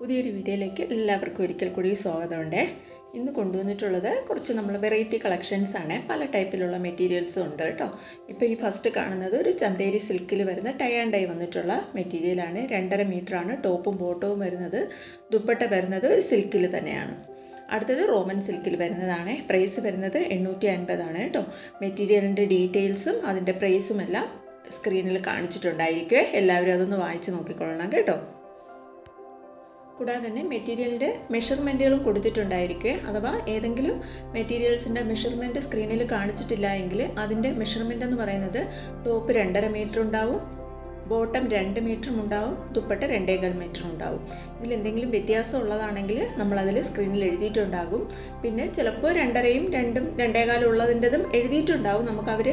പുതിയൊരു വീഡിയോയിലേക്ക് എല്ലാവർക്കും ഒരിക്കൽ കൂടി സ്വാഗതമുണ്ട്. ഇന്ന് കൊണ്ടുവന്നിട്ടുള്ളത് കുറച്ച് നമ്മൾ വെറൈറ്റി കളക്ഷൻസ് ആണ്. പല ടൈപ്പിലുള്ള മെറ്റീരിയൽസും ഉണ്ട് കേട്ടോ. ഇപ്പോൾ ഈ ഫസ്റ്റ് കാണുന്നത് ഒരു ചന്തേരി സിൽക്കിൽ വരുന്ന ടൈ ആൻഡ് ഡൈ വന്നിട്ടുള്ള മെറ്റീരിയലാണ് രണ്ടര മീറ്ററാണ് ടോപ്പും ബോട്ടവും വരുന്നത്. ദുപ്പട്ട വരുന്നത് ഒരു സിൽക്കിൽ തന്നെയാണ്. അടുത്തത് റോമൻ സിൽക്കിൽ വരുന്നതാണ്. പ്രൈസ് വരുന്നത് എണ്ണൂറ്റി അൻപതാണ് കേട്ടോ. മെറ്റീരിയലിന്റെ ഡീറ്റെയിൽസും അതിന്റെ പ്രൈസും എല്ലാം സ്ക്രീനിൽ കാണിച്ചിട്ടുണ്ടായിരിക്കുമേ എല്ലാവരും അതൊന്ന് വായിച്ച് നോക്കിക്കൊള്ളണം കേട്ടോ. കൂടാതെ തന്നെ മെറ്റീരിയലിന്റെ മെഷർമെന്റുകളും കൊടുത്തിട്ടുണ്ടായിരിക്കുക അഥവാ ഏതെങ്കിലും മെറ്റീരിയൽസിന്റെ മെഷർമെന്റ് സ്ക്രീനിൽ കാണിച്ചിട്ടില്ല എങ്കിൽ അതിന്റെ മെഷർമെന്റ് എന്ന് പറയുന്നത് ടോപ്പ് രണ്ടര മീറ്റർ ഉണ്ടാവും. ബോട്ടം രണ്ട് മീറ്ററും ഉണ്ടാവും ദുപ്പട്ട രണ്ടേകാൽ മീറ്ററും ഉണ്ടാവും. ഇതിൽ എന്തെങ്കിലും വ്യത്യാസം ഉള്ളതാണെങ്കിൽ നമ്മളതിൽ സ്ക്രീനിൽ എഴുതിയിട്ടുണ്ടാകും. പിന്നെ ചിലപ്പോൾ രണ്ടരയും രണ്ടും രണ്ടേകാലും ഉള്ളതിന്റെതും എഴുതിയിട്ടുണ്ടാവും. നമുക്ക് അവർ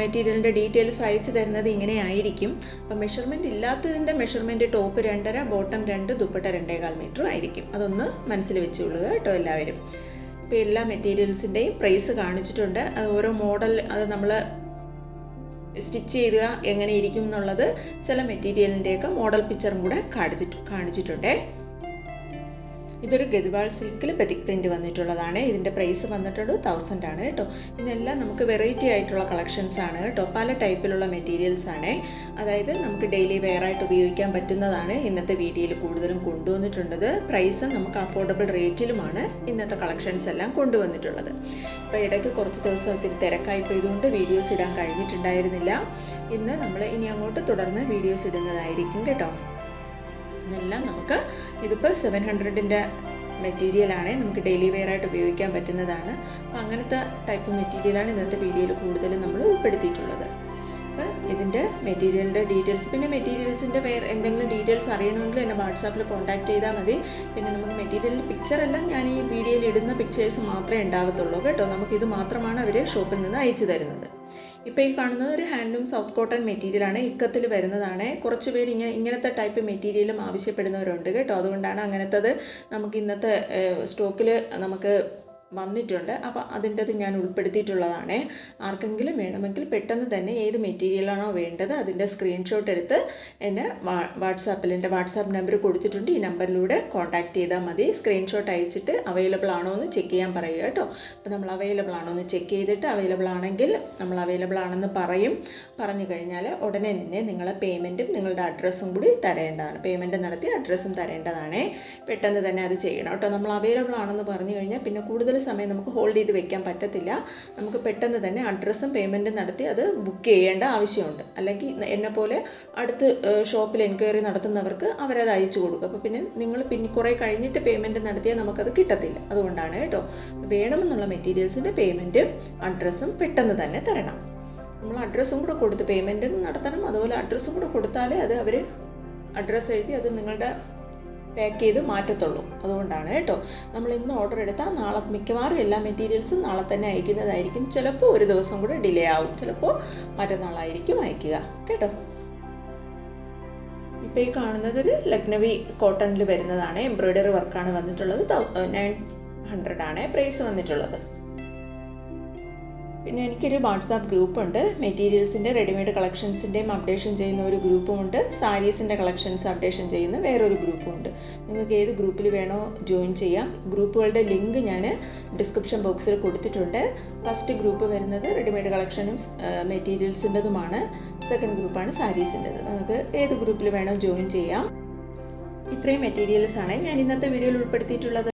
മെറ്റീരിയലിന്റെ ഡീറ്റെയിൽസ് അയച്ചു തരുന്നത് ഇങ്ങനെ ആയിരിക്കും. അപ്പോൾ മെഷർമെന്റ് ഇല്ലാത്തതിന്റെ മെഷർമെന്റ് ടോപ്പ് രണ്ടര ബോട്ടം രണ്ട് ദുപ്പട്ട രണ്ടേകാൽ മീറ്ററും ആയിരിക്കും. അതൊന്ന് മനസ്സിൽ വെച്ചുകൊള്ളുക കേട്ടോ എല്ലാവരും. ഇപ്പോൾ എല്ലാ മെറ്റീരിയൽസിന്റെയും പ്രൈസ് കാണിച്ചിട്ടുണ്ട്. ഓരോ മോഡൽ അത് നമ്മൾ സ്റ്റിച്ച് ചെയ്യുക എങ്ങനെ ഇരിക്കും എന്നുള്ളത് ചില മെറ്റീരിയലിന്റെയൊക്കെ മോഡൽ പിക്ചറും കൂടെ കാണിച്ചിട്ട് കാണിച്ചിട്ടുണ്ടേ. ഇതൊരു ഗതിവാൾ സിൽക്കിൽ പെതിക് പ്രിന്റ് വന്നിട്ടുള്ളതാണ്. ഇതിന്റെ പ്രൈസ് വന്നിട്ടുള്ളത് തൗസൻഡ് ആണ് കേട്ടോ. ഇതെല്ലാം നമുക്ക് വെറൈറ്റി ആയിട്ടുള്ള കളക്ഷൻസ് ആണ് കേട്ടോ. പല ടൈപ്പിലുള്ള മെറ്റീരിയൽസ് ആണ്. അതായത് നമുക്ക് ഡെയിലി വെയർ ആയിട്ട് ഉപയോഗിക്കാൻ പറ്റുന്നതാണ് ഇന്നത്തെ വീഡിയോയിൽ കൂടുതലും കൊണ്ടുവന്നിട്ടുള്ളത്. പ്രൈസ് നമുക്ക് അഫോർഡബിൾ റേറ്റിലുമാണ് ഇന്നത്തെ കളക്ഷൻസ് എല്ലാം കൊണ്ടുവന്നിട്ടുള്ളത്. അപ്പോൾ ഇടയ്ക്ക് കുറച്ച് ദിവസം ഒത്തിരി തിരക്കായി പോയതുകൊണ്ട് വീഡിയോസ് ഇടാൻ കഴിഞ്ഞിട്ടുണ്ടായിരുന്നില്ല. ഇന്ന് നമ്മൾ ഇനി അങ്ങോട്ട് തുടർന്ന് വീഡിയോസ് ഇടുന്നതായിരിക്കും കേട്ടോ. ഇതെല്ലാം നമുക്ക് ഇതിപ്പോൾ സെവൻ ഹൺഡ്രഡിന്റെ മെറ്റീരിയലാണ് നമുക്ക് ഡെയിലി വെയർ ആയിട്ട് ഉപയോഗിക്കാൻ പറ്റുന്നതാണ്. അപ്പോൾ അങ്ങനത്തെ ടൈപ്പ് മെറ്റീരിയലാണ് ഇന്നത്തെ വീഡിയോയിൽ കൂടുതലും നമ്മൾ ഉൾപ്പെടുത്തിയിട്ടുള്ളത്. അപ്പോൾ ഇതിന്റെ മെറ്റീരിയലിന്റെ ഡീറ്റെയിൽസ് പിന്നെ മെറ്റീരിയൽസിന്റെ വേറെ എന്തെങ്കിലും ഡീറ്റെയിൽസ് അറിയണമെങ്കിൽ എന്നെ വാട്സാപ്പിൽ കോൺടാക്ട് ചെയ്താൽ മതി. പിന്നെ നമുക്ക് മെറ്റീരിയലിന്റെ പിക്ചറെല്ലാം ഞാൻ ഈ വീഡിയോയിൽ ഇടുന്ന പിക്ചേഴ്സ് മാത്രമേ ഉണ്ടാവത്തുള്ളൂ കേട്ടോ. നമുക്ക് ഇത് മാത്രമാണ് അവർ ഷോപ്പിൽ നിന്ന് അയച്ചു തരുന്നത്. ഇപ്പോൾ ഈ കാണുന്നത് ഒരു ഹാൻഡ്ലൂം സൗത്ത് കോട്ടൺ മെറ്റീരിയലാണ് ഇക്കത്തിൽ വരുന്നതാണ്. കുറച്ച് പേര് ഇങ്ങനെ ഇങ്ങനത്തെ ടൈപ്പ് മെറ്റീരിയലും ആവശ്യപ്പെടുന്നവരുണ്ട് കേട്ടോ. അതുകൊണ്ടാണ് അങ്ങനത്തത് നമുക്ക് ഇന്നത്തെ സ്റ്റോക്കിൽ നമുക്ക് വന്നിട്ടുണ്ട്. അപ്പോൾ അതിന്റെത് ഞാൻ ഉൾപ്പെടുത്തിയിട്ടുള്ളതാണ്. ആർക്കെങ്കിലും വേണമെങ്കിൽ പെട്ടെന്ന് തന്നെ ഏത് മെറ്റീരിയലാണോ വേണ്ടത് അതിന്റെ സ്ക്രീൻഷോട്ട് എടുത്ത് എന്നെ വാട്സാപ്പിൽ എന്റെ വാട്സാപ്പ് നമ്പർ കൊടുത്തിട്ടുണ്ട്. ഈ നമ്പറിലൂടെ കോൺടാക്റ്റ് ചെയ്താൽ മതി. സ്ക്രീൻഷോട്ട് അയച്ചിട്ട് അവൈലബിൾ ആണോ എന്ന് ചെക്ക് ചെയ്യാൻ പറയുക കേട്ടോ. അപ്പോൾ നമ്മൾ അവൈലബിൾ ആണോ എന്ന് ചെക്ക് ചെയ്തിട്ട് അവൈലബിൾ ആണെങ്കിൽ നമ്മൾ അവൈലബിൾ ആണെന്ന് പറയും. പറഞ്ഞു കഴിഞ്ഞാൽ ഉടനെ തന്നെ നിങ്ങളെ പേയ്മെന്റും നിങ്ങളുടെ അഡ്രസ്സും കൂടി തരേണ്ടതാണ്. പേയ്മെന്റ് നടത്തി അഡ്രസ്സും തരേണ്ടതാണ്. പെട്ടെന്ന് തന്നെ അത് ചെയ്യണം കേട്ടോ. നമ്മൾ അവൈലബിൾ ആണെന്ന് പറഞ്ഞു കഴിഞ്ഞാൽ പിന്നെ കൂടുതൽ സമയം നമുക്ക് ഹോൾഡ് ചെയ്ത് വെക്കാൻ പറ്റത്തില്ല. നമുക്ക് പെട്ടെന്ന് തന്നെ അഡ്രസ്സും പേയ്മെന്റും നടത്തി അത് ബുക്ക് ചെയ്യേണ്ട ആവശ്യമുണ്ട്. അല്ലെങ്കിൽ എന്നെ പോലെ അടുത്ത് ഷോപ്പിൽ എൻക്വയറി നടത്തുന്നവർക്ക് അവരത് അയച്ചു കൊടുക്കും. അപ്പോൾ പിന്നെ നിങ്ങൾ പിന്നെ കുറേ കഴിഞ്ഞിട്ട് പേയ്മെന്റ് നടത്തിയാൽ നമുക്കത് കിട്ടത്തില്ല. അതുകൊണ്ടാണ് കേട്ടോ. വേണമെന്നുള്ള മെറ്റീരിയൽസിന്റെ പേയ്മെന്റും അഡ്രസ്സും പെട്ടെന്ന് തന്നെ തരണം. നമ്മൾ അഡ്രസ്സും കൂടെ കൊടുത്ത് പേയ്മെന്റും നടത്തണം. അതുപോലെ അഡ്രസ്സും കൂടെ കൊടുത്താലേ അത് അവർ അഡ്രസ്സ് എഴുതി അത് നിങ്ങളുടെ പാക്ക് ചെയ്ത് മാറ്റത്തുള്ളൂ. അതുകൊണ്ടാണ് കേട്ടോ. നമ്മൾ ഇന്ന് ഓർഡർ എടുത്താൽ നാളെ മിക്കവാറും എല്ലാ മെറ്റീരിയൽസും നാളെ തന്നെ അയക്കുന്നതായിരിക്കും. ചിലപ്പോൾ ഒരു ദിവസം കൂടെ ഡിലേ ആവും. ചിലപ്പോൾ മറ്റന്നാളായിരിക്കും അയക്കുക. കേട്ടോ. ഇപ്പോൾ ഈ കാണുന്നത് ഒരു ലക്നവി കോട്ടണിൽ വരുന്നതാണ്. എംബ്രോയ്ഡറി വർക്കാണ് വന്നിട്ടുള്ളത്. നയൻ ഹൺഡ്രഡ് ആണ്. പ്രൈസ് വന്നിട്ടുള്ളത്. പിന്നെ എനിക്കൊരു വാട്സാപ്പ് ഗ്രൂപ്പുണ്ട്. മെറ്റീരിയൽസിന്റെ റെഡിമെയ്ഡ് കളക്ഷൻസിന്റെയും അപ്ഡേഷൻ ചെയ്യുന്ന ഒരു ഗ്രൂപ്പുമുണ്ട്. സാരീസിന്റെ കളക്ഷൻസ് അപ്ഡേഷൻ ചെയ്യുന്ന വേറൊരു ഗ്രൂപ്പുമുണ്ട്. നിങ്ങൾക്ക് ഏത് ഗ്രൂപ്പിൽ വേണോ ജോയിൻ ചെയ്യാം. ഗ്രൂപ്പുകളുടെ ലിങ്ക് ഞാൻ ഡിസ്ക്രിപ്ഷൻ ബോക്സിൽ കൊടുത്തിട്ടുണ്ട്. ഫസ്റ്റ് ഗ്രൂപ്പ് വരുന്നത് റെഡിമെയ്ഡ് കളക്ഷനും മെറ്റീരിയൽസിന്റെതുമാണ്. സെക്കൻഡ് ഗ്രൂപ്പാണ് സാരീസിന്റെത്. നിങ്ങൾക്ക് ഏത് ഗ്രൂപ്പിൽ വേണോ ജോയിൻ ചെയ്യാം. ഇത്രയും മെറ്റീരിയൽസാണ് ഞാൻ ഇന്നത്തെ വീഡിയോയിൽ ഉൾപ്പെടുത്തിയിട്ടുള്ളത്.